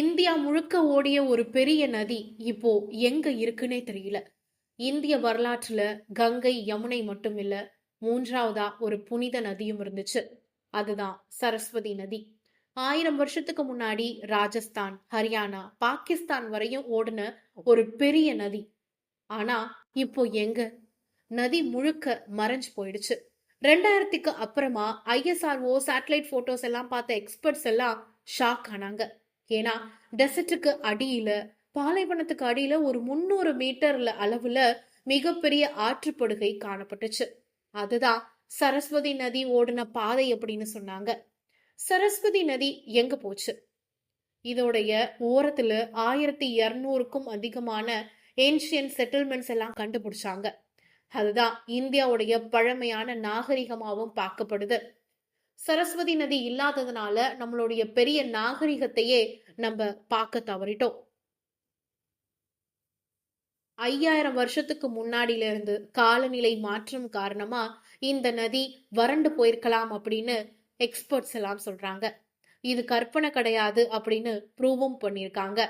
India முழுக்க ஓடிய ஒரு பெரிய நதி இப்போ எங்க இருக்குன்னே தெரியல. இந்திய வரலாற்றுல கங்கை யமுனை மட்டும் இல்ல மூன்றாவதா ஒரு புனித நதியும் இருந்துச்சு. அதுதான் சரஸ்வதி நதி. ஆயிரம் வருஷத்துக்கு முன்னாடி ராஜஸ்தான் ஹரியானா பாகிஸ்தான் வரையும் ஓடின ஒரு பெரிய நதி. ஆனா இப்போ எங்க? நதி முழுக்க மறைஞ்சு போயிடுச்சு. ரெண்டாயிரத்துக்கு அப்புறமா ஐஎஸ்ஆர்ஓ சேட்டலைட் போட்டோஸ் எல்லாம் பார்த்த எக்ஸ்பர்ட்ஸ் எல்லாம் ஷாக் ஆனாங்க. ஏன்னா டெசர்ட்டுக்கு அடியில பாலைவனத்துக்கு அடியில ஒரு முந்நூறு மீட்டர்ல அளவுல மிகப்பெரிய ஆற்றுப்படுகை காணப்பட்டுச்சு. அதுதான் சரஸ்வதி நதி ஓடின பாதை அப்படின்னு சொன்னாங்க. சரஸ்வதி நதி எங்க போச்சு? இதோடைய ஓரத்துல ஆயிரத்தி இருநூறுக்கும் அதிகமான ஏன்ஷியன் செட்டில்மெண்ட்ஸ் எல்லாம் கண்டுபிடிச்சாங்க. அதுதான் இந்தியாவுடைய பழமையான நாகரிகமாகவும் பார்க்கப்படுது. சரஸ்வதி நதி இல்லாததுனால நம்மளுடைய பெரிய நாகரிகத்தையே நம்ம பார்க்க தவறிட்டோம். ஐயாயிரம் வருஷத்துக்கு முன்னாடியில இருந்து காலநிலை மாற்றம் காரணமா இந்த நதி வறண்டு போயிருக்கலாம் அப்படின்னு எக்ஸ்பர்ட்ஸ் எல்லாம் சொல்றாங்க. இது கற்பனை கிடையாது அப்படின்னு ப்ரூவும் பண்ணியிருக்காங்க.